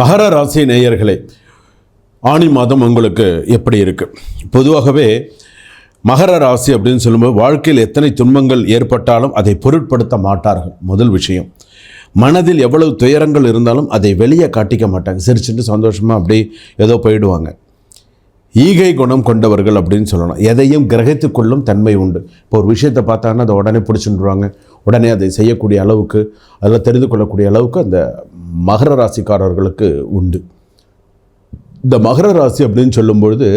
மகர ராசி நேயர்களே ஆணி மாதம் உங்களுக்கு எப்படி இருக்குது பொதுவாகவே மகர ராசி அப்படின்னு சொல்லும்போது வாழ்க்கையில் எத்தனை துன்பங்கள் ஏற்பட்டாலும் அதை பொருட்படுத்த மாட்டார்கள். முதல் விஷயம் மனதில் எவ்வளவு துயரங்கள் இருந்தாலும் அதை வெளியே காட்டிக்க மாட்டாங்க. சிரிச்சுட்டு சந்தோஷமாக அப்படி ஏதோ போயிடுவாங்க. ஈகை குணம் கொண்டவர்கள் அப்படின்னு சொல்லலாம் எதையும் கிரகித்து கொள்ளும் தன்மை உண்டு. இப்போ ஒரு விஷயத்தை பார்த்தாங்கன்னா அதை உடனே பிடிச்சிட்டுருவாங்க உடனே அதை செய்யக்கூடிய அளவுக்கு அதில் தெரிந்து கொள்ளக்கூடிய அளவுக்கு அந்த மகர ராசிக்காரர்களுக்கு உண்டு. இந்த மகர ராசி அப்படின்னு சொல்லும்பொழுது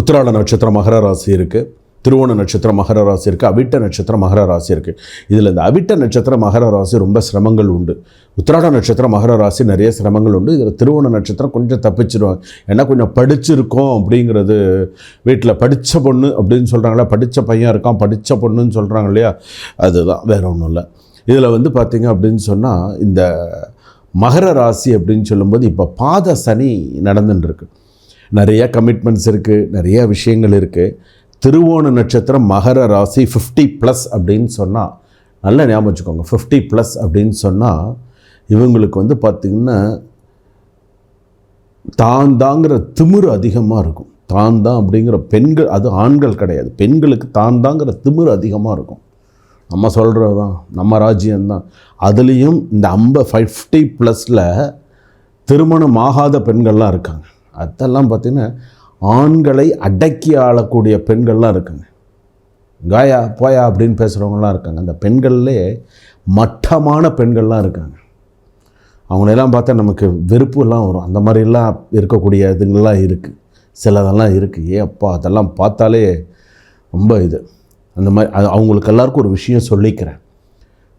உத்திராட நட்சத்திரம் மகர ராசி இருக்குது திருவோண நட்சத்திரம் மகர ராசி இருக்குது அவிட்ட நட்சத்திரம் மகர ராசி இருக்குது இதில் இந்த அவிட்ட நட்சத்திரம் மகர ராசி ரொம்ப சிரமங்கள் உண்டு. உத்திராட நட்சத்திரம் மகர ராசி நிறைய சிரமங்கள் உண்டு. இதில் திருவோண நட்சத்திரம் கொஞ்சம் தப்பிச்சிருவாங்க. ஏன்னா கொஞ்சம் படிச்சிருக்கோம் அப்படிங்கிறது வீட்டில் படித்த பொண்ணு அப்படின்னு சொல்கிறாங்களா படித்த பையன் இருக்கான் படித்த பொண்ணுன்னு சொல்கிறாங்க இல்லையா? அதுதான் வேறு ஒன்றும் இல்லை. இதில் வந்து பார்த்திங்க அப்படின்னு சொன்னால் இந்த மகர ராசி அப்படின்னு சொல்லும்போது இப்போ பாத சனி நடந்துட்டுருக்கு. நிறையா கமிட்மெண்ட்ஸ் இருக்குது நிறைய விஷயங்கள் இருக்குது திருவோண நட்சத்திரம் மகர ராசி ஃபிஃப்டி ப்ளஸ் அப்படின்னு சொன்னால் நல்லா ஞாபகம் வச்சுக்கோங்க ஃபிஃப்டி ப்ளஸ் அப்படின்னு சொன்னால் இவங்களுக்கு வந்து பார்த்திங்கன்னா தான் தாங்கிற திமிரு அதிகமாக இருக்கும். தான் தான் அப்படிங்கிற பெண்கள் அது ஆண்கள் கிடையாது. பெண்களுக்கு தான் தாங்கிற திமிரு அதிகமாக இருக்கும். நம்ம சொல்கிறது தான் நம்ம ராஜ்யம்தான். அதுலேயும் இந்த ஐம்ப ஃபிஃப்டி ப்ளஸில் திருமணம் ஆகாத பெண்கள்லாம் இருக்காங்க. அதெல்லாம் பார்த்திங்கன்னா ஆண்களை அடக்கி ஆளக்கூடிய பெண்கள்லாம் இருக்காங்க. காயா போயா அப்படின்னு பேசுகிறவங்களாம் இருக்காங்க. அந்த பெண்கள்லே மட்டமான பெண்கள்லாம் இருக்காங்க. அவங்களெல்லாம் பார்த்தா நமக்கு வெறுப்புலாம் வரும். அந்த மாதிரிலாம் இருக்கக்கூடிய இதுங்கள்லாம் இருக்குது சிலதெல்லாம் இருக்குது ஏ அப்பா அதெல்லாம் பார்த்தாலே ரொம்ப இது. அந்த மாதிரி அது அவங்களுக்கு எல்லாருக்கும் ஒரு விஷயம் சொல்லிக்கிறேன்.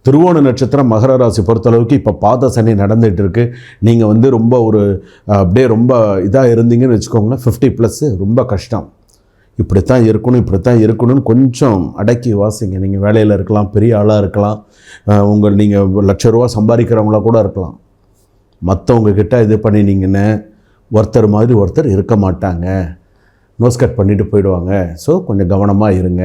திருவோண நட்சத்திரம் மகர ராசி பொறுத்தளவுக்கு இப்போ பாத சனி நடந்துகிட்டு இருக்கு நீங்கள் வந்து ரொம்ப ஒரு அப்படியே ரொம்ப இதாக இருந்தீங்கன்னு வச்சுக்கோங்களேன் ஃபிஃப்டி ப்ளஸ்ஸு ரொம்ப கஷ்டம். இப்படித்தான் இருக்கணும் இப்படித்தான் இருக்கணும்னு கொஞ்சம் அடக்கி வாசிங்க. நீங்கள் வேலையில் இருக்கலாம் பெரிய ஆளாக இருக்கலாம் உங்கள் நீங்கள் லட்ச ரூபா சம்பாதிக்கிறவங்களா கூட இருக்கலாம். மற்றவங்க கிட்ட இது பண்ணினீங்கன்னு ஒருத்தர் மாதிரி ஒருத்தர் இருக்க மாட்டாங்க. நோஸ் கட் பண்ணிட்டு போயிடுவாங்க. ஸோ கொஞ்சம் கவனமாக இருங்க.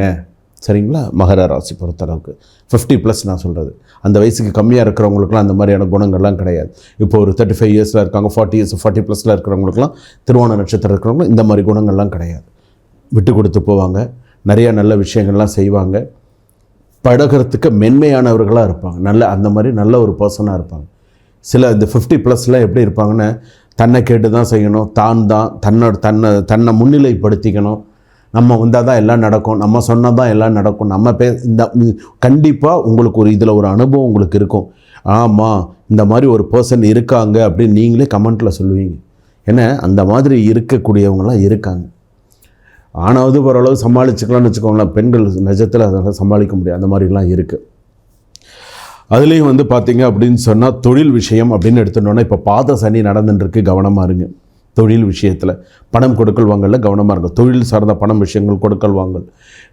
சரிங்களா? மகர ராசி பொறுத்தளவுக்கு. ஃபிஃப்டி ப்ளஸ் நான் சொல்கிறது அந்த வயசுக்கு கம்மியாக இருக்கிறவங்களுக்குலாம் அந்த மாதிரியான குணங்கள்லாம் கிடையாது. இப்போ ஒரு தேர்ட்டி ஃபைவ் இயர்ஸில் இருக்காங்க ஃபார்ட்டி இயர்ஸ் ஃபார்ட்டி ப்ளஸில் இருக்கிறவங்களுக்குலாம் திருவோண நட்சத்திரம் இருக்கிறவங்களும் இந்த மாதிரி குணங்கள்லாம் கிடையாது. விட்டு கொடுத்து போவாங்க. நிறையா நல்ல விஷயங்கள்லாம் செய்வாங்க. பழகிறதுக்கு மென்மையானவர்களாக இருப்பாங்க. நல்ல அந்த மாதிரி நல்ல ஒரு பர்சனாக இருப்பாங்க. சில இந்த ஃபிஃப்டி ப்ளஸ்லாம் எப்படி இருப்பாங்கன்னா தன்னை கேட்டு தான் செய்யணும் தான் தான் தன்னோட தன்னை தன்னை முன்னிலைப்படுத்திக்கணும். நம்ம வந்தால் தான் எல்லாம் நடக்கும். நம்ம சொன்னால் தான் எல்லாம் நடக்கும். நம்ம பே இந்த கண்டிப்பாக உங்களுக்கு ஒரு இதில் ஒரு அனுபவம் உங்களுக்கு இருக்கும். ஆமாம் இந்த மாதிரி ஒரு பர்சன் இருக்காங்க அப்படின்னு நீங்களே கமெண்ட்டில் சொல்லுவீங்க. ஏன்னா அந்த மாதிரி இருக்கக்கூடியவங்களாம் இருக்காங்க. ஆனாவது ஓரளவு சமாளிச்சுக்கலாம்னு வச்சுக்கோங்களேன். பெண்கள் நிஜத்தில் அதெல்லாம் சமாளிக்க முடியாது. அந்த மாதிரிலாம் இருக்குது அதுலேயும் வந்து பார்த்தீங்க அப்படின்னு சொன்னால் தொழில் விஷயம் அப்படின்னு எடுத்துட்டோன்னா இப்போ பாத சனி நடந்துட்டுருக்கு கவனமாக இருங்க. தொழில் விஷயத்தில் பணம் கொடுக்கல் வாங்கல கவனமாக இருங்க. தொழில் சார்ந்த பணம் விஷயங்கள் கொடுக்கல் வாங்கல்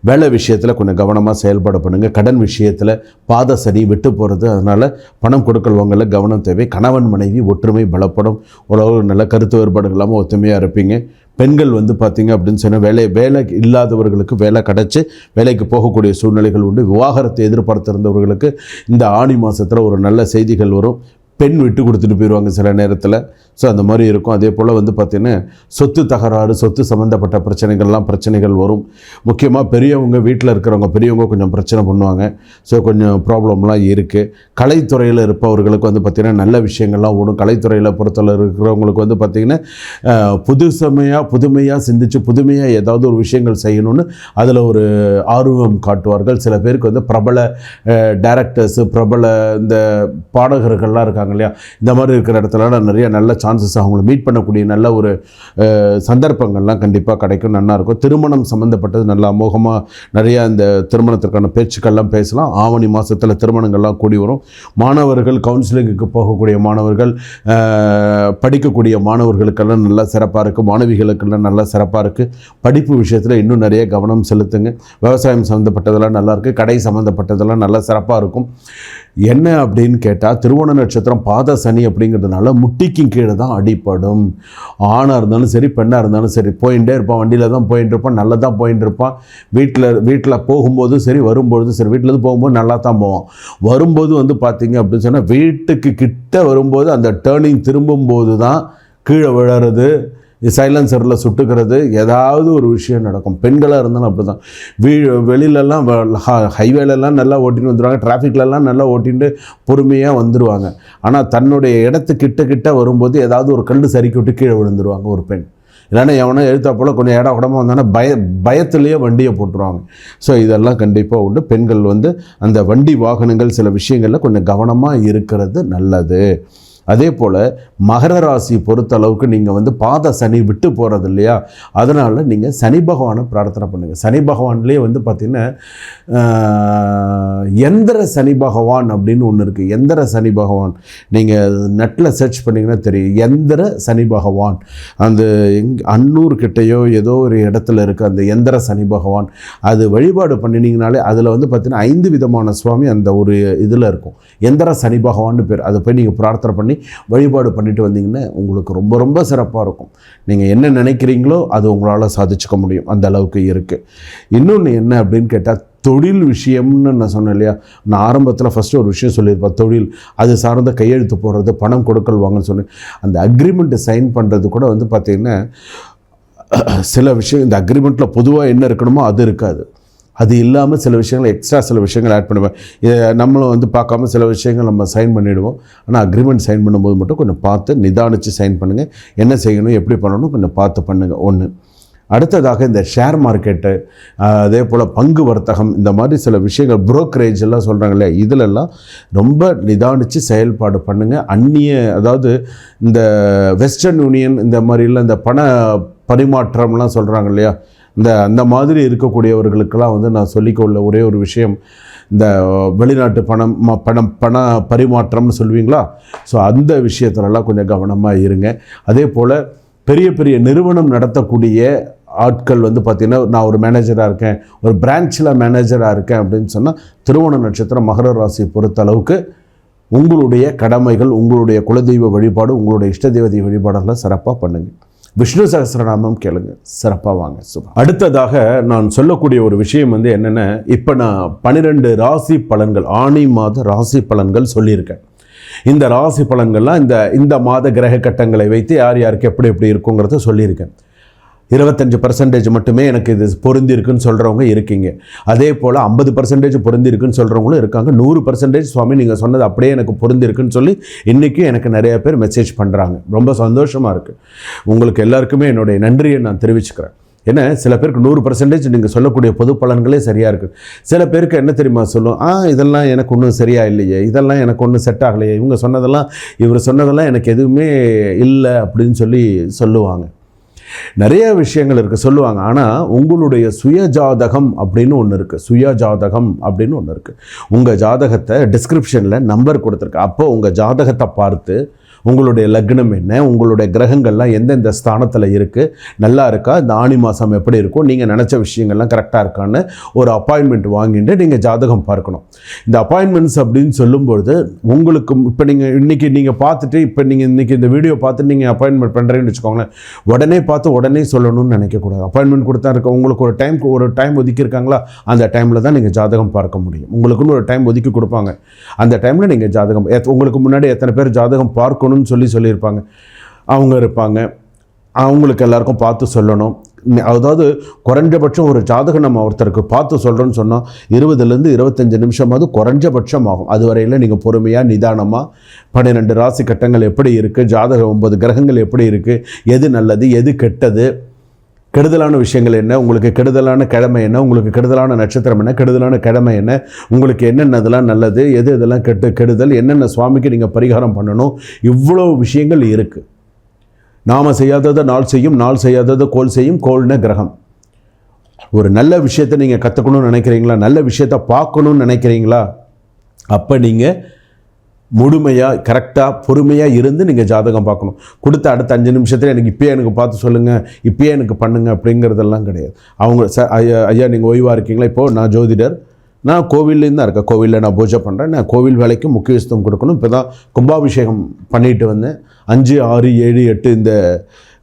வேலை விஷயத்தில் கொஞ்சம் கவனமாக செயல்பட பண்ணுங்கள் கடன் விஷயத்தில் பாத சனி விட்டு போகிறது அதனால் பணம் கொடுக்கல் வாங்கல கவனம் தேவை. கணவன் மனைவி ஒற்றுமை பலப்படும். உலக நல்ல கருத்து வேறுபாடு இல்லாமல் ஒற்றுமையாக இருப்பீங்க. பெண்கள் வந்து பார்த்திங்க அப்படின்னு சொன்னால் வேலை வேலை இல்லாதவர்களுக்கு வேலை கிடச்சி வேலைக்கு போகக்கூடிய சூழ்நிலைகள் உண்டு. விவாகரத்தை எதிர்பார்த்திருந்தவர்களுக்கு இந்த ஆணி மாதத்தில் ஒரு நல்ல செய்திகள் வரும். பெண் விட்டு கொடுத்துட்டு போயிடுவாங்க சில நேரத்தில். ஸோ அந்த மாதிரி இருக்கும். அதே போல் வந்து பார்த்திங்கன்னா சொத்து தகராறு சொத்து சம்மந்தப்பட்ட பிரச்சனைகள்லாம் பிரச்சனைகள் வரும். முக்கியமாக பெரியவங்க வீட்டில் இருக்கிறவங்க பெரியவங்க கொஞ்சம் பிரச்சனை பண்ணுவாங்க. ஸோ கொஞ்சம் ப்ராப்ளம்லாம் இருக்குது கலைத்துறையில் இருப்பவர்களுக்கு வந்து பார்த்திங்கன்னா நல்ல விஷயங்கள்லாம் ஓடும். கலைத்துறையில் பொறுத்தவரை இருக்கிறவங்களுக்கு வந்து பார்த்திங்கன்னா புதுசமையாக புதுமையாக சிந்தித்து புதுமையாக ஏதாவது ஒரு விஷயங்கள் செய்யணும்னு அதில் ஒரு ஆர்வம் காட்டுவார்கள். சில பேருக்கு வந்து பிரபல டேரக்டர்ஸு பிரபல இந்த பாடகர்கள்லாம் இருக்காங்க இல்லையா? இந்த மாதிரி இருக்கிற இடத்துல நிறைய நல்ல சான்சஸ் அவங்கள மீட் பண்ணக்கூடிய நல்ல ஒரு சந்தர்ப்பங்கள்லாம் கண்டிப்பாக கிடைக்கும். நல்லாயிருக்கும் திருமணம் சம்மந்தப்பட்டது நல்லா அமோகமாக நிறையா இந்த திருமணத்திற்கான பேச்சுக்கள்லாம் பேசலாம். ஆவணி மாதத்தில் திருமணங்கள்லாம் கூடி வரும். மாணவர்கள் கவுன்சிலிங்குக்கு போகக்கூடிய மாணவர்கள் படிக்கக்கூடிய மாணவர்களுக்கெல்லாம் நல்லா சிறப்பாக இருக்குது மாணவிகளுக்கெல்லாம் நல்லா சிறப்பாக இருக்குது படிப்பு விஷயத்தில் இன்னும் நிறைய கவனம் செலுத்துங்க. விவசாயம் சம்மந்தப்பட்டதெல்லாம் நல்லாயிருக்கு கடை சம்மந்தப்பட்டதெல்லாம் நல்லா சிறப்பாக இருக்கும். என்ன அப்படின்னு கேட்டால் திருவோண நட்சத்திரம் பாத சனி அப்படிங்கிறதுனால முட்டிக்கும் கீழே தான் அடிப்படும் ஆணாக இருந்தாலும் சரி பெண்ணாக இருந்தாலும் சரி போயிட்டே இருப்பான் வண்டியில் தான் போயிட்டு இருப்பான் நல்லா தான் போயிட்டு இருப்பான். வீட்டில் வீட்டில் போகும்போதும் சரி வரும்பொழுதும் சரி வீட்டிலேருந்து போகும்போது நல்லா தான் போவான். வரும்போது வந்து பார்த்தீங்க அப்படின்னு சொன்னால் வீட்டுக்கு கிட்ட வரும்போது அந்த டேர்னிங் திரும்பும்போது தான் கீழே விழறது. சைலன்சரில் சுட்டுக்கிறது ஏதாவது ஒரு விஷயம் நடக்கும். பெண்களாக இருந்தாலும் அப்படி தான் வீ வெளியிலலாம் ஹைவேலெல்லாம் நல்லா ஓட்டின்னு வந்துடுவாங்க டிராஃபிக்லலாம் நல்லா ஓட்டின்ட்டு பொறுமையாக வந்துடுவாங்க ஆனால் தன்னுடைய இடத்து கிட்ட கிட்ட வரும்போது ஏதாவது ஒரு கல் சறுக்கி விட்டு கீழே விழுந்துருவாங்க ஒரு பெண். இல்லைன்னா எவனோ எழுத்தா போல் கொஞ்சம் இடம் உடம்பு வந்தாங்கன்னா பய பயத்துலேயே வண்டியை போட்டுருவாங்க. ஸோ இதெல்லாம் கண்டிப்பாக உண்டு. பெண்கள் வந்து அந்த வண்டி வாகனங்கள் சில விஷயங்களில் கொஞ்சம் கவனமாக இருக்கிறது நல்லது. அதே போல் மகர ராசி பொறுத்தளவுக்கு நீங்கள் வந்து பாத சனி விட்டு போகிறது இல்லையா? அதனால் நீங்கள் சனி பகவானை பிரார்த்தனை பண்ணுங்கள் சனி பகவான்லேயே வந்து பார்த்திங்கன்னா எந்திர சனி பகவான் அப்படின்னு ஒன்று இருக்குது எந்திர சனி பகவான். நீங்கள் நெட்டில் சர்ச் பண்ணிங்கன்னா தெரியும். எந்திர சனி பகவான். அந்த எங் அன்னூர் கிட்டேயோ ஏதோ ஒரு இடத்துல இருக்குது அந்த எந்திர சனி பகவான். அது வழிபாடு பண்ணினீங்கனாலே அதில் வந்து பார்த்திங்கன்னா ஐந்து விதமான சுவாமி அந்த ஒரு இதில் இருக்கும். எந்திர சனி பகவான்னு பேர். அதை போய் நீங்கள் பிரார்த்தனை பண்ணி வழிபாடு பண்ணிட்டு வந்தீங்கன்னா உங்களுக்கு ரொம்ப ரொம்ப சிறப்பாக இருக்கும். நீங்கள் என்ன நினைக்கிறீங்களோ அது உங்களால் சாதிச்சுக்க முடியும். அந்த அளவுக்கு இருக்குது இன்னொன்று என்ன அப்படின்னு கேட்டால் தொழில் விஷயம்னு நான் சொன்னேன் இல்லையா? நான் ஆரம்பத்தில் ஃபஸ்ட்டு ஒரு விஷயம் சொல்லியிருப்பேன் தொழில். அது சார்ந்த கையெழுத்து போடுறது பணம் கொடுக்கல் வாங்கன்னு சொன்னேன். அந்த அக்ரிமெண்ட்டு சைன் பண்ணுறது கூட வந்து பார்த்திங்கன்னா சில விஷயம் இந்த அக்ரிமெண்ட்டில் பொதுவாக என்ன இருக்கணுமோ அது இருக்காது. அது இல்லாமல் சில விஷயங்கள் எக்ஸ்ட்ரா சில விஷயங்கள் ஆட் பண்ணுவேன். இதை நம்மளும் வந்து பார்க்காம சில விஷயங்கள் நம்ம சைன் பண்ணிவிடுவோம் ஆனால் அக்ரிமெண்ட் சைன் பண்ணும்போது மட்டும் கொஞ்சம் பார்த்து நிதானித்து சைன் பண்ணுங்கள் என்ன செய்யணும் எப்படி பண்ணணும் கொஞ்சம் பார்த்து பண்ணுங்கள் ஒன்று அடுத்ததாக இந்த ஷேர் மார்க்கெட்டு அதே போல் பங்கு வர்த்தகம் இந்த மாதிரி சில விஷயங்கள் புரோக்கரேஜ் எல்லாம் சொல்கிறாங்க இல்லையா? இதிலெல்லாம் ரொம்ப நிதானித்து செயல்பாடு பண்ணுங்கள் அந்நிய அதாவது இந்த வெஸ்டர்ன் யூனியன் இந்த மாதிரிலாம் இந்த பண பரிமாற்றம்லாம் சொல்கிறாங்க இல்லையா? இந்த அந்த மாதிரி இருக்கக்கூடியவர்களுக்கெல்லாம் வந்து நான் சொல்லிக்கொள்ள ஒரே ஒரு விஷயம். இந்த வெளிநாட்டு பணம் ம- பணம் பண பரிமாற்றம்னு சொல்லுவீங்களா? ஸோ அந்த விஷயத்துலலாம் கொஞ்சம் கவனமாக இருங்க. அதே போல் பெரிய பெரிய நிறுவனம் நடத்தக்கூடிய ஆட்கள் வந்து பார்த்திங்கன்னா நான் ஒரு மேனேஜராக இருக்கேன் ஒரு பிரான்ச்சில் மேனேஜராக இருக்கேன் அப்படின்னு சொன்னால் திருவோண நட்சத்திரம் மகர ராசி பொறுத்த அளவுக்கு உங்களுடைய கடமைகள் உங்களுடைய குலதெய்வ வழிபாடு உங்களுடைய இஷ்ட தேவதை வழிபாடெல்லாம் சிறப்பாக பண்ணுங்கள் விஷ்ணு சகஸ்ரநாமம் கேளுங்க. சிறப்பாக வாங்க சுபம். அடுத்ததாக நான் சொல்லக்கூடிய ஒரு விஷயம் வந்து என்னென்ன இப்போ நான் பன்னிரெண்டு ராசி பலன்கள் ஆணி மாத ராசி பலன்கள் சொல்லியிருக்கேன். இந்த ராசி பலன்கள்லாம் இந்த இந்த மாத கிரக கட்டங்களை வைத்து யார் யாருக்கு எப்படி எப்படி இருக்குங்கிறத சொல்லியிருக்கேன். இருபத்தஞ்சு பர்சன்டேஜ் மட்டுமே எனக்கு இது பொருந்திருக்குன்னு சொல்கிறவங்க இருக்கீங்க. அதே போல் ஐம்பது பர்சன்டேஜ் பொருந்திருக்குன்னு சொல்கிறவங்களும் இருக்காங்க. நூறு பர்சன்டேஜ் சுவாமி நீங்கள் சொன்னது அப்படியே எனக்கு பொருந்திருக்குன்னு சொல்லி இன்றைக்கும் எனக்கு நிறைய பேர் மெசேஜ் பண்ணுறாங்க ரொம்ப சந்தோஷமாக இருக்குது உங்களுக்கு எல்லாருக்குமே என்னுடைய நன்றியை நான் தெரிவிச்சுக்கிறேன். ஏன்னா சில பேருக்கு நூறு பர்சன்டேஜ் நீங்கள் சொல்லக்கூடிய பொது பலன்களே சரியாக இருக்குது சில பேருக்கு என்ன தெரியுமா சொல்லும்? ஆ இதெல்லாம் எனக்கு ஒன்றும் சரியாக இல்லையே. இதெல்லாம் எனக்கு ஒன்றும் செட் ஆகலையே. இவங்க சொன்னதெல்லாம் இவர் சொன்னதெல்லாம் எனக்கு எதுவுமே இல்லை அப்படின்னு சொல்லி சொல்லுவாங்க. நிறைய விஷயங்கள் இருக்குது சொல்லுவாங்க. ஆனால் உங்களுடைய சுயஜாதகம் அப்படின்னு ஒன்று இருக்குது சுய ஜாதகம் அப்படின்னு ஒன்று இருக்குது உங்கள் ஜாதகத்தை டிஸ்கிரிப்ஷனில் நம்பர் கொடுத்துருக்கு. அப்போ உங்கள் ஜாதகத்தை பார்த்து உங்களுடைய லக்னம் என்ன? உங்களுடைய கிரகங்கள்லாம் எந்தெந்த ஸ்தானத்தில் இருக்குது நல்லா இருக்கா? இந்த ஆணி மாதம் எப்படி இருக்கும்? நீங்கள் நினச்ச விஷயங்கள்லாம் கரெக்டாக இருக்கான்னு ஒரு அப்பாயின்மெண்ட் வாங்கிட்டு நீங்கள் ஜாதகம் பார்க்கணும். இந்த அப்பாயின்மெண்ட்ஸ் அப்படின்னு சொல்லும்பொழுது உங்களுக்கு இப்போ நீங்கள் இன்றைக்கி நீங்கள் பார்த்துட்டு இப்போ நீங்கள் இன்றைக்கி இந்த வீடியோ பார்த்து நீங்கள் அப்பாயின்மெண்ட் பண்ணுறீங்கன்னு வச்சுக்கோங்களேன். உடனே பார்த்து உடனே சொல்லணும்னு நினைக்கக்கூடாது. அப்பாயின்மெண்ட் கொடுத்தா இருக்க உங்களுக்கு ஒரு டைம் ஒரு டைம் ஒதுக்கியிருக்காங்களா? அந்த டைமில் தான் நீங்கள் ஜாதகம் பார்க்க முடியும். உங்களுக்குன்னு ஒரு டைம் ஒதுக்கி கொடுப்பாங்க. அந்த டைமில் நீங்கள் ஜாதகம் எத்- உங்களுக்கு முன்னாடி எத்தனை பேர் ஜாதகம் பார்க்கணும் சொல்லணும்னு சொல்லி சொல்லியிருப்பாங்க. அவங்க இருப்பாங்க. அவங்களுக்கு எல்லாருக்கும் பார்த்து சொல்லணும். அதாவது குறைஞ்சபட்சம் ஒரு ஜாதகம் நம்ம ஒருத்தருக்கு பார்த்து சொல்கிறோன்னு சொன்னால் இருபதுலேருந்து இருபத்தஞ்சு நிமிஷமாவது குறைஞ்சபட்சம் ஆகும். அது வரையில் நீங்கள் பொறுமையாக நிதானமாக பன்னிரெண்டு ராசி கட்டங்கள் எப்படி இருக்குது ஜாதகம் ஒன்பது கிரகங்கள் எப்படி இருக்குது எது நல்லது எது கெட்டது கெடுதலான விஷயங்கள் என்ன? உங்களுக்கு கெடுதலான கிழமை என்ன? உங்களுக்கு கெடுதலான நட்சத்திரம் என்ன? கெடுதலான கிழமை என்ன? உங்களுக்கு என்னென்னதெல்லாம் நல்லது? எது இதெல்லாம் கெட்டு கெடுதல்? என்னென்ன சுவாமிக்கு நீங்கள் பரிகாரம் பண்ணணும்? இவ்வளோ விஷயங்கள் இருக்குது நாம் செய்யாததை நாள் செய்யும் நாள் செய்யாததை கோல் செய்யும் கோல்ன கிரகம். ஒரு நல்ல விஷயத்தை நீங்கள் கற்றுக்கணும்னு நினைக்கிறீங்களா? நல்ல விஷயத்தை பார்க்கணும்னு நினைக்கிறீங்களா? அப்போ நீங்கள் முழுமையாக கரெக்டாக பொறுமையாக இருந்து நீங்கள் ஜாதகம் பார்க்கணும். கொடுத்த அடுத்த அஞ்சு நிமிஷத்தில் எனக்கு இப்போயே எனக்கு பார்த்து சொல்லுங்கள் இப்போயே எனக்கு பண்ணுங்கள் அப்படிங்கிறதெல்லாம் கிடையாது. அவங்க ச ஐயா ஐயா நீங்கள் ஓய்வாக இருக்கீங்களா? இப்போது நான் ஜோதிடர். நான் கோவில்லேருந்து தான் இருக்கேன். கோவிலில் நான் பூஜை பண்ணுறேன் நான் கோவில் வேலைக்கு முக்கியத்துவம் கொடுக்கணும். இப்போ தான் கும்பாபிஷேகம் பண்ணிட்டு வந்தேன். அஞ்சு ஆறு ஏழு எட்டு இந்த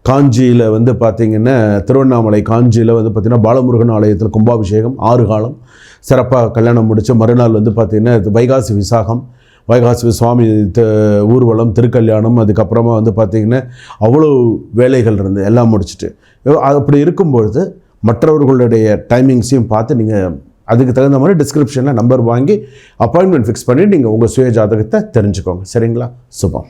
காஞ்சியில் வந்து பார்த்திங்கன்னா திருவண்ணாமலை காஞ்சியில் வந்து பார்த்திங்கன்னா பாலமுருகன் ஆலயத்தில் கும்பாபிஷேகம் ஆறு காலம். சிறப்பாக கல்யாணம் முடித்து மறுநாள் வந்து பார்த்திங்கன்னா வைகாசி விசாகம். வைகாசி சுவாமி ஊர்வலம் திருக்கல்யாணம் அதுக்கப்புறமா வந்து பார்த்திங்கன்னா அவ்வளோ வேலைகள் இருந்து எல்லாம் முடிச்சுட்டு. அப்படி இருக்கும்பொழுது மற்றவர்களுடைய டைமிங்ஸையும் பார்த்து நீங்கள் அதுக்கு தகுந்த மாதிரி டிஸ்கிரிப்ஷனில் நம்பர் வாங்கி அப்பாயின்மெண்ட் ஃபிக்ஸ் பண்ணி நீங்கள் உங்கள் சுய ஜாதகத்தை தெரிஞ்சுக்கோங்க. சரிங்களா? சுபம்.